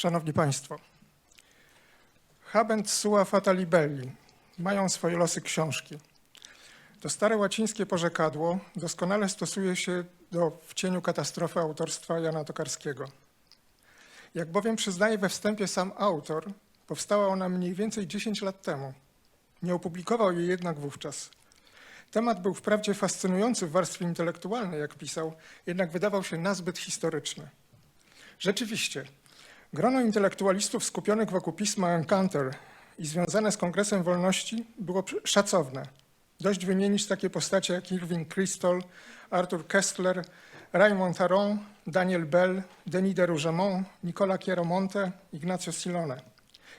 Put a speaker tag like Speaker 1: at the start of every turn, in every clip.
Speaker 1: Szanowni Państwo, habent sua fata libelli, mają swoje losy książki. To stare łacińskie porzekadło doskonale stosuje się do w cieniu katastrofy autorstwa Jana Tokarskiego. Jak bowiem przyznaje we wstępie sam autor, powstała ona mniej więcej 10 lat temu. Nie opublikował jej jednak wówczas. Temat był wprawdzie fascynujący w warstwie intelektualnej, jak pisał, jednak wydawał się nazbyt historyczny. Rzeczywiście, grono intelektualistów skupionych wokół pisma Encounter i związane z Kongresem Wolności było szacowne. Dość wymienić takie postacie jak Irving Kristol, Arthur Kessler, Raymond Aron, Daniel Bell, Denis de Rougemont, Nicola Chiaromonte, Ignacio Silone.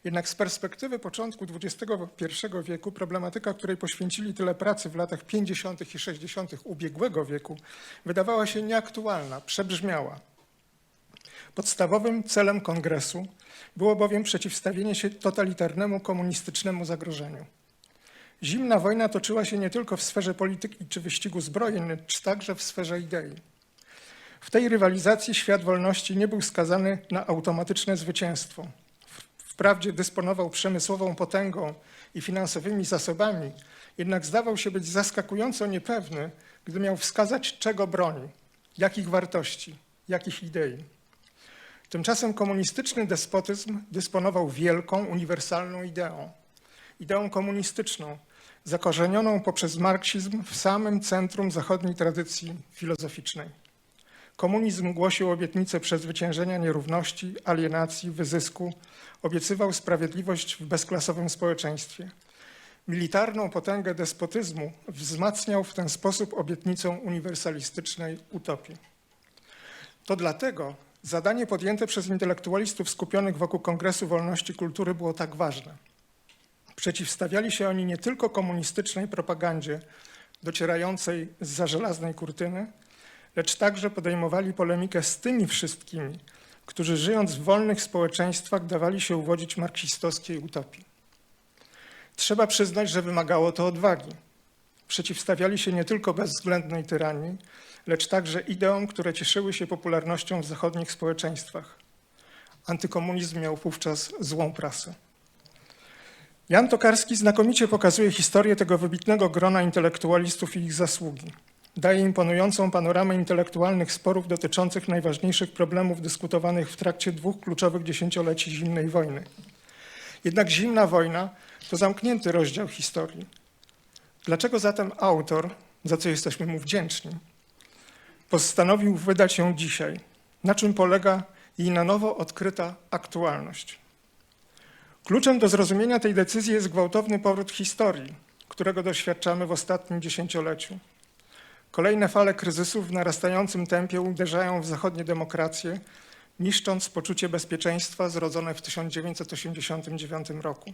Speaker 1: Jednak z perspektywy początku XXI wieku problematyka, której poświęcili tyle pracy w latach 50. i 60. ubiegłego wieku, wydawała się nieaktualna, przebrzmiała. Podstawowym celem kongresu było bowiem przeciwstawienie się totalitarnemu komunistycznemu zagrożeniu. Zimna wojna toczyła się nie tylko w sferze polityki czy wyścigu zbrojeń, lecz także w sferze idei. W tej rywalizacji świat wolności nie był skazany na automatyczne zwycięstwo. Wprawdzie dysponował przemysłową potęgą i finansowymi zasobami, jednak zdawał się być zaskakująco niepewny, gdy miał wskazać, czego broni, jakich wartości, jakich idei. Tymczasem komunistyczny despotyzm dysponował wielką, uniwersalną ideą. Ideą komunistyczną, zakorzenioną poprzez marksizm w samym centrum zachodniej tradycji filozoficznej. Komunizm głosił obietnicę przezwyciężenia nierówności, alienacji, wyzysku, obiecywał sprawiedliwość w bezklasowym społeczeństwie. Militarną potęgę despotyzmu wzmacniał w ten sposób obietnicą uniwersalistycznej utopii. To dlatego zadanie podjęte przez intelektualistów skupionych wokół Kongresu Wolności Kultury było tak ważne. Przeciwstawiali się oni nie tylko komunistycznej propagandzie docierającej z żelaznej kurtyny, lecz także podejmowali polemikę z tymi wszystkimi, którzy żyjąc w wolnych społeczeństwach dawali się uwodzić marksistowskiej utopii. Trzeba przyznać, że wymagało to odwagi. Przeciwstawiali się nie tylko bezwzględnej tyranii, lecz także ideom, które cieszyły się popularnością w zachodnich społeczeństwach. Antykomunizm miał wówczas złą prasę. Jan Tokarski znakomicie pokazuje historię tego wybitnego grona intelektualistów i ich zasługi. Daje imponującą panoramę intelektualnych sporów dotyczących najważniejszych problemów dyskutowanych w trakcie dwóch kluczowych dziesięcioleci zimnej wojny. Jednak zimna wojna to zamknięty rozdział historii. Dlaczego zatem autor, za co jesteśmy mu wdzięczni, postanowił wydać ją dzisiaj? Na czym polega jej na nowo odkryta aktualność? Kluczem do zrozumienia tej decyzji jest gwałtowny powrót historii, którego doświadczamy w ostatnim dziesięcioleciu. Kolejne fale kryzysów w narastającym tempie uderzają w zachodnie demokracje, niszcząc poczucie bezpieczeństwa zrodzone w 1989 roku.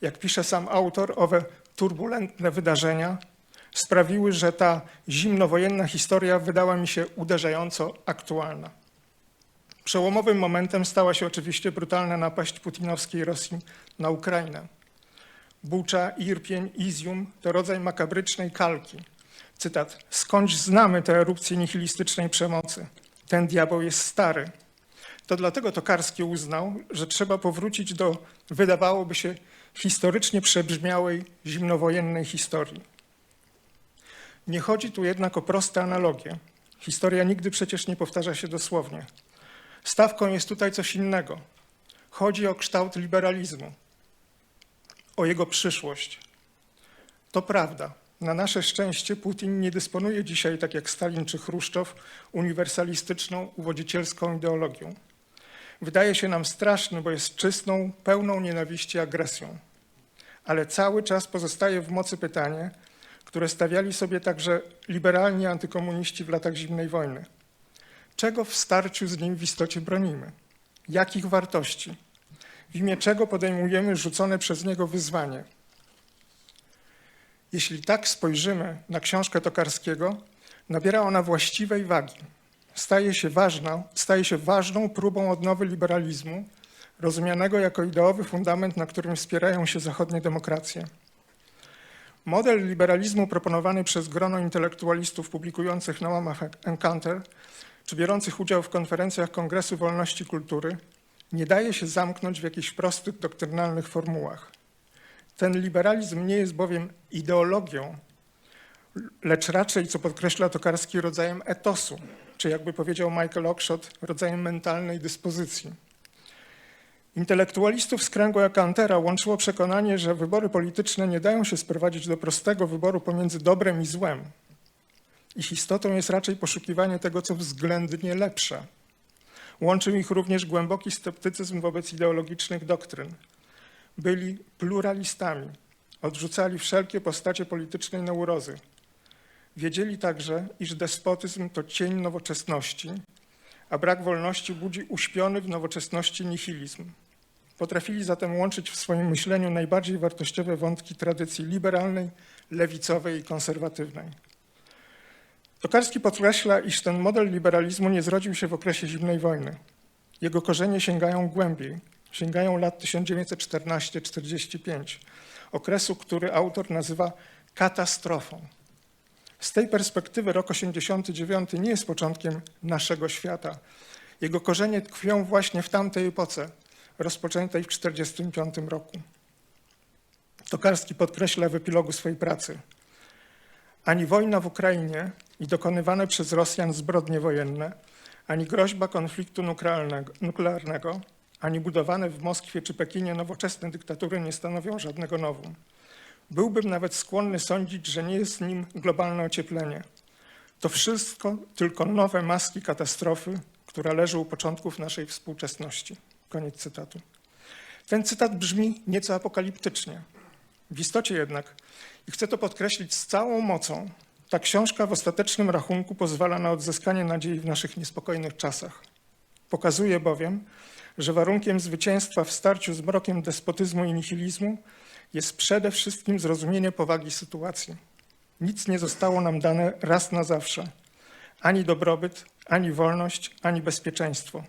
Speaker 1: Jak pisze sam autor, owe turbulentne wydarzenia sprawiły, że ta zimnowojenna historia wydała mi się uderzająco aktualna. Przełomowym momentem stała się oczywiście brutalna napaść putinowskiej Rosji na Ukrainę. Bucza, Irpień, Izium to rodzaj makabrycznej kalki. Cytat. Skądś znamy tę erupcję nihilistycznej przemocy. Ten diabeł jest stary. To dlatego Tokarski uznał, że trzeba powrócić do, wydawałoby się, historycznie przebrzmiałej zimnowojennej historii. Nie chodzi tu jednak o proste analogie. Historia nigdy przecież nie powtarza się dosłownie. Stawką jest tutaj coś innego. Chodzi o kształt liberalizmu, o jego przyszłość. To prawda. Na nasze szczęście Putin nie dysponuje dzisiaj, tak jak Stalin czy Chruszczow, uniwersalistyczną, uwodzicielską ideologią. Wydaje się nam straszny, bo jest czystą, pełną nienawiści agresją. Ale cały czas pozostaje w mocy pytanie, które stawiali sobie także liberalni antykomuniści w latach zimnej wojny. Czego w starciu z nim w istocie bronimy? Jakich wartości? W imię czego podejmujemy rzucone przez niego wyzwanie? Jeśli tak spojrzymy na książkę Tokarskiego, nabiera ona właściwej wagi. Staje się, ważna, staje się ważną próbą odnowy liberalizmu, rozumianego jako ideowy fundament, na którym wspierają się zachodnie demokracje. Model liberalizmu proponowany przez grono intelektualistów publikujących na łamach Encounter czy biorących udział w konferencjach Kongresu Wolności Kultury Nie daje się zamknąć w jakichś prostych doktrynalnych formułach. Ten liberalizm nie jest bowiem ideologią, lecz raczej, co podkreśla Tokarski, rodzajem etosu, czy jakby powiedział Michael Oakeshott, rodzajem mentalnej dyspozycji. Intelektualistów z kręgu Akantera łączyło przekonanie, że wybory polityczne nie dają się sprowadzić do prostego wyboru pomiędzy dobrem i złem. Ich istotą jest raczej poszukiwanie tego, co względnie lepsze. Łączył ich również głęboki sceptycyzm wobec ideologicznych doktryn. Byli pluralistami, odrzucali wszelkie postacie politycznej neurozy. Wiedzieli także, iż despotyzm to cień nowoczesności, a brak wolności budzi uśpiony w nowoczesności nihilizm. Potrafili zatem łączyć w swoim myśleniu najbardziej wartościowe wątki tradycji liberalnej, lewicowej i konserwatywnej. Tokarski podkreśla, iż ten model liberalizmu nie zrodził się w okresie zimnej wojny. Jego korzenie sięgają głębiej, sięgają lat 1914-45, okresu, który autor nazywa katastrofą. Z tej perspektywy rok 89 nie jest początkiem naszego świata. Jego korzenie tkwią właśnie w tamtej epoce, rozpoczętej w 1945 roku. Tokarski podkreśla w epilogu swojej pracy. Ani wojna w Ukrainie i dokonywane przez Rosjan zbrodnie wojenne, ani groźba konfliktu nuklearnego, ani budowane w Moskwie czy Pekinie nowoczesne dyktatury nie stanowią żadnego nowum. Byłbym nawet skłonny sądzić, że nie jest nim globalne ocieplenie. To wszystko tylko nowe maski katastrofy, która leży u początków naszej współczesności. Koniec cytatu. Ten cytat brzmi nieco apokaliptycznie. W istocie jednak, i chcę to podkreślić z całą mocą, ta książka w ostatecznym rachunku pozwala na odzyskanie nadziei w naszych niespokojnych czasach. Pokazuje bowiem, że warunkiem zwycięstwa w starciu z mrokiem despotyzmu i nihilizmu jest przede wszystkim zrozumienie powagi sytuacji. Nic nie zostało nam dane raz na zawsze. Ani dobrobyt, ani wolność, ani bezpieczeństwo.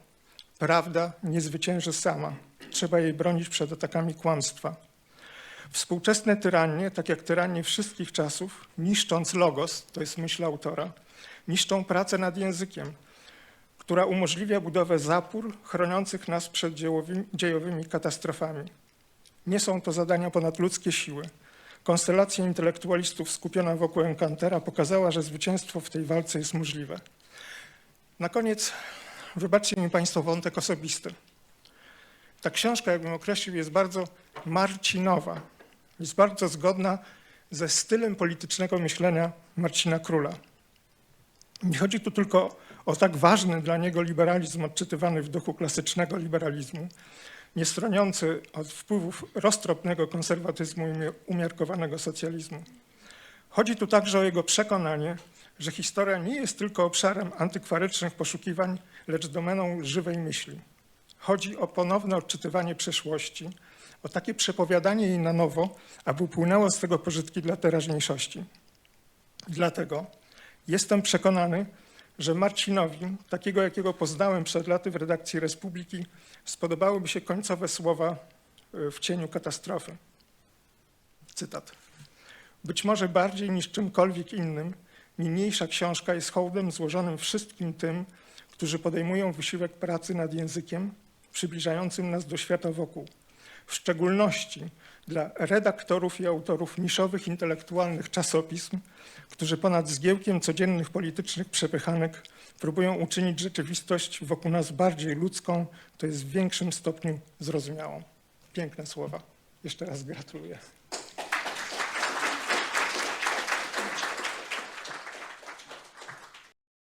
Speaker 1: Prawda nie zwycięży sama. Trzeba jej bronić przed atakami kłamstwa. Współczesne tyranie, tak jak tyranie wszystkich czasów, niszcząc logos, to jest myśl autora, niszczą pracę nad językiem, która umożliwia budowę zapór chroniących nas przed dziejowymi, katastrofami. Nie są to zadania ponadludzkie siły. Konstelacja intelektualistów skupiona wokół Encantera pokazała, że zwycięstwo w tej walce jest możliwe. Na koniec wybaczcie mi Państwo wątek osobisty. Ta książka, jakbym określił, jest bardzo marcinowa. Jest bardzo zgodna ze stylem politycznego myślenia Marcina Króla. Nie chodzi tu tylko o tak ważny dla niego liberalizm odczytywany w duchu klasycznego liberalizmu, nie stroniący od wpływów roztropnego konserwatyzmu i umiarkowanego socjalizmu. Chodzi tu także o jego przekonanie, że historia nie jest tylko obszarem antykwarycznych poszukiwań, lecz domeną żywej myśli. Chodzi o ponowne odczytywanie przeszłości, o takie przepowiadanie jej na nowo, aby upłynęło z tego pożytki dla teraźniejszości. Dlatego jestem przekonany, że Marcinowi, takiego jakiego poznałem przed laty w redakcji Republiki, spodobałyby się końcowe słowa y, w cieniu katastrofy. Cytat. Być może bardziej niż czymkolwiek innym, niniejsza książka jest hołdem złożonym wszystkim tym, którzy podejmują wysiłek pracy nad językiem, przybliżającym nas do świata wokół. W szczególności dla redaktorów i autorów niszowych intelektualnych czasopism, którzy ponad zgiełkiem codziennych politycznych przepychanek próbują uczynić rzeczywistość wokół nas bardziej ludzką, to jest w większym stopniu zrozumiałą. Piękne słowa. Jeszcze raz gratuluję.